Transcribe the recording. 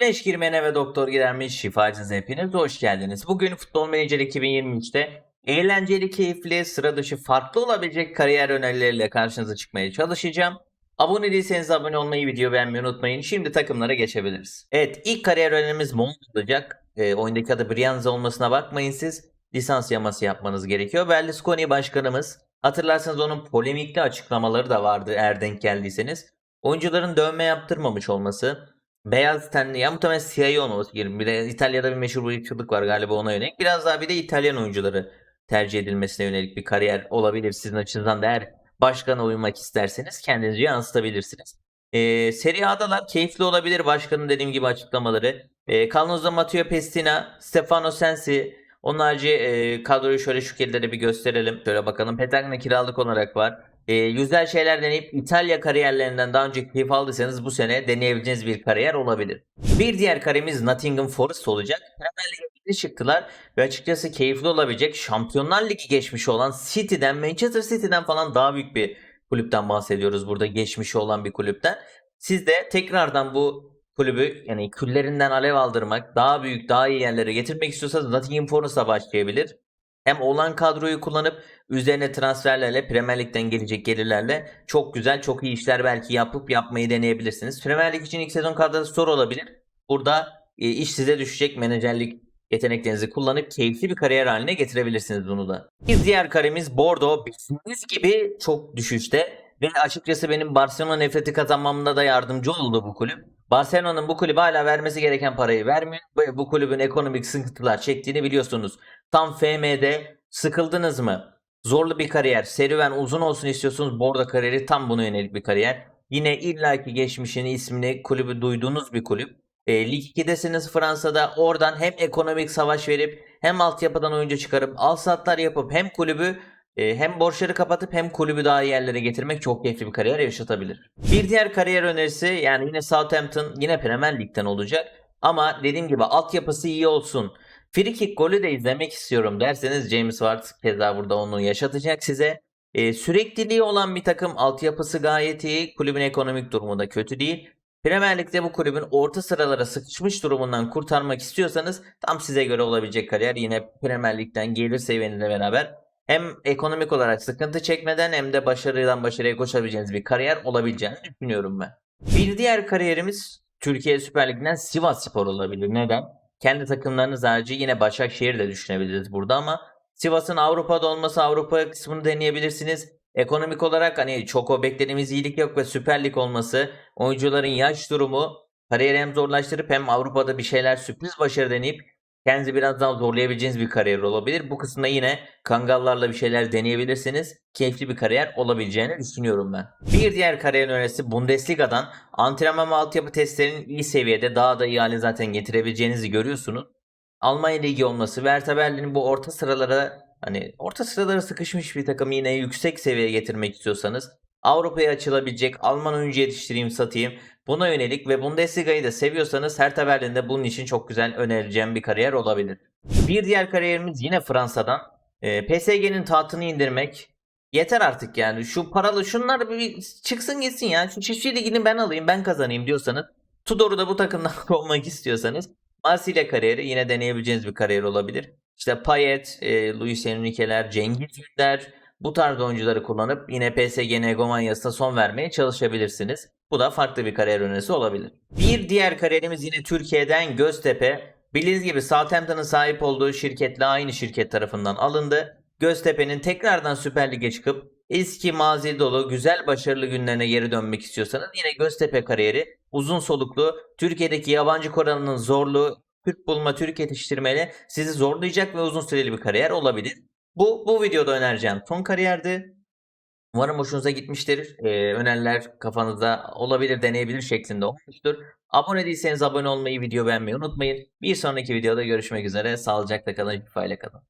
Güneş girmene ve doktor gidermiş şifacınız hepiniz hoş geldiniz. Bugün Futbol Manager 2023'te eğlenceli, keyifli, sıra dışı farklı olabilecek kariyer önerileriyle karşınıza çıkmaya çalışacağım. Abone değilseniz abone olmayı, video beğenmeyi unutmayın. Şimdi takımlara geçebiliriz. Evet ilk kariyer önerimiz Mont olacak. E, oyundaki adı Brianza olmasına bakmayın siz. Lisans yaması yapmanız gerekiyor. Berlusconi başkanımız. Hatırlarsanız onun polemikli açıklamaları da vardı eğer denk geldiyseniz. Oyuncuların dövme yaptırmamış olması, beyaz tenli ya muhtemelen siyahi olmaması gerekiyor. Bir de İtalya'da bir meşhur ırkçılık var galiba ona yönelik. Biraz daha bir de İtalyan oyuncuları tercih edilmesine yönelik bir kariyer olabilir sizin açınızdan da eğer başkana uymak isterseniz kendinizi yansıtabilirsiniz. Ee, Serie A'dalar keyifli olabilir başkanın dediğim gibi açıklamaları. Ee, Calnoz'da Matteo Pestina, Stefano Sensi, onun harici e, kadroyu şöyle şu kelileri bir gösterelim. Şöyle bakalım. Petagna kiralık olarak var. E, güzel şeyler deneyip İtalya kariyerlerinden daha önce keyif aldıysanız bu sene deneyebileceğiniz bir kariyer olabilir. Bir diğer karemiz Nottingham Forest olacak. Premier Lig'e çıktılar ve açıkçası keyifli olabilecek Şampiyonlar Ligi geçmişi olan City'den, Manchester City'den falan daha büyük bir kulüpten bahsediyoruz burada. Geçmişi olan bir kulüpten. Siz de tekrardan bu kulübü yani küllerinden alev aldırmak, daha büyük, daha iyi yerlere getirmek istiyorsanız Nottingham Forest'a başlayabilir. Hem olan kadroyu kullanıp üzerine transferlerle Premier Lig'den gelecek gelirlerle çok güzel, çok iyi işler belki yapıp yapmayı deneyebilirsiniz. Premier Lig için ilk sezon kadrosu zor olabilir. Burada e, iş size düşecek menajerlik yeteneklerinizi kullanıp keyifli bir kariyer haline getirebilirsiniz bunu da. Bir diğer karemiz Bordeaux. Bildiğiniz gibi çok düşüşte ve açıkçası benim Barcelona nefreti kazanmamda da yardımcı oldu bu kulüp. Barcelona'nın bu kulübe hala vermesi gereken parayı vermiyor. Ve bu kulübün ekonomik sıkıntılar çektiğini biliyorsunuz. Tam FM'de sıkıldınız mı? Zorlu bir kariyer, serüven uzun olsun istiyorsunuz. Bordo kariyeri tam buna yönelik bir kariyer. Yine illaki geçmişini, ismini, kulübü duyduğunuz bir kulüp. E, Lig 2'desiniz Fransa'da. Oradan hem ekonomik savaş verip hem altyapıdan oyuncu çıkarıp al satlar yapıp hem kulübü hem borçları kapatıp hem kulübü daha iyi yerlere getirmek çok keyifli bir kariyer yaşatabilir. Bir diğer kariyer önerisi yani yine Southampton yine Premier Lig'den olacak. Ama dediğim gibi altyapısı iyi olsun. Free kick golü de izlemek istiyorum derseniz James Ward keza burada onu yaşatacak size. E, sürekliliği olan bir takım altyapısı gayet iyi. Kulübün ekonomik durumu da kötü değil. Premier Lig'de bu kulübün orta sıralara sıkışmış durumundan kurtarmak istiyorsanız tam size göre olabilecek kariyer. Yine Premier Lig'den gelir seviyeniyle beraber hem ekonomik olarak sıkıntı çekmeden hem de başarıdan başarıya koşabileceğiniz bir kariyer olabileceğini düşünüyorum ben. Bir diğer kariyerimiz Türkiye Süper Ligi'nden Sivas Spor olabilir. Neden? Kendi takımlarınız harici yine Başakşehir de düşünebiliriz burada ama Sivas'ın Avrupa'da olması Avrupa kısmını deneyebilirsiniz. Ekonomik olarak hani çok o beklediğimiz iyilik yok ve Süper Lig olması oyuncuların yaş durumu kariyeri hem zorlaştırıp hem Avrupa'da bir şeyler sürpriz başarı deneyip kendinizi biraz daha zorlayabileceğiniz bir kariyer olabilir. Bu kısımda yine Kangallarla bir şeyler deneyebilirsiniz. Keyifli bir kariyer olabileceğini düşünüyorum ben. Bir diğer kariyer önerisi Bundesliga'dan antrenman ve altyapı testlerinin iyi seviyede daha da iyi hale zaten getirebileceğinizi görüyorsunuz. Almanya Ligi olması, Werder Berlin'in bu orta sıralara hani orta sıralara sıkışmış bir takım yine yüksek seviyeye getirmek istiyorsanız Avrupa'ya açılabilecek Alman oyuncu yetiştireyim satayım buna yönelik ve Bundesliga'yı da seviyorsanız Hertha Berlin'de bunun için çok güzel önereceğim bir kariyer olabilir. Bir diğer kariyerimiz yine Fransa'dan. Ee, PSG'nin tahtını indirmek. Yeter artık yani şu paralı şunlar bir çıksın gitsin ya. Şu çiftçi ligini ben alayım ben kazanayım diyorsanız. Tudor'u da bu takımdan kovmak istiyorsanız Marsilya kariyeri yine deneyebileceğiniz bir kariyer olabilir. İşte Payet, e, Luis Enrique'ler, Cengiz Ünder bu tarz oyuncuları kullanıp yine PSG'nin egomanyasına son vermeye çalışabilirsiniz. Bu da farklı bir kariyer önerisi olabilir. Bir diğer kariyerimiz yine Türkiye'den Göztepe. Bildiğiniz gibi Southampton'ın sahip olduğu şirketle aynı şirket tarafından alındı. Göztepe'nin tekrardan Süper Lig'e çıkıp eski mazi dolu güzel başarılı günlerine geri dönmek istiyorsanız yine Göztepe kariyeri uzun soluklu Türkiye'deki yabancı koranın zorluğu Türk bulma, Türk yetiştirmeyle sizi zorlayacak ve uzun süreli bir kariyer olabilir. Bu bu videoda önereceğim son kariyerdi. Umarım hoşunuza gitmiştir. Ee, öneriler kafanızda olabilir, deneyebilir şeklinde olmuştur. Abone değilseniz abone olmayı, video beğenmeyi unutmayın. Bir sonraki videoda görüşmek üzere. Sağlıcakla kalın, şifayla kalın.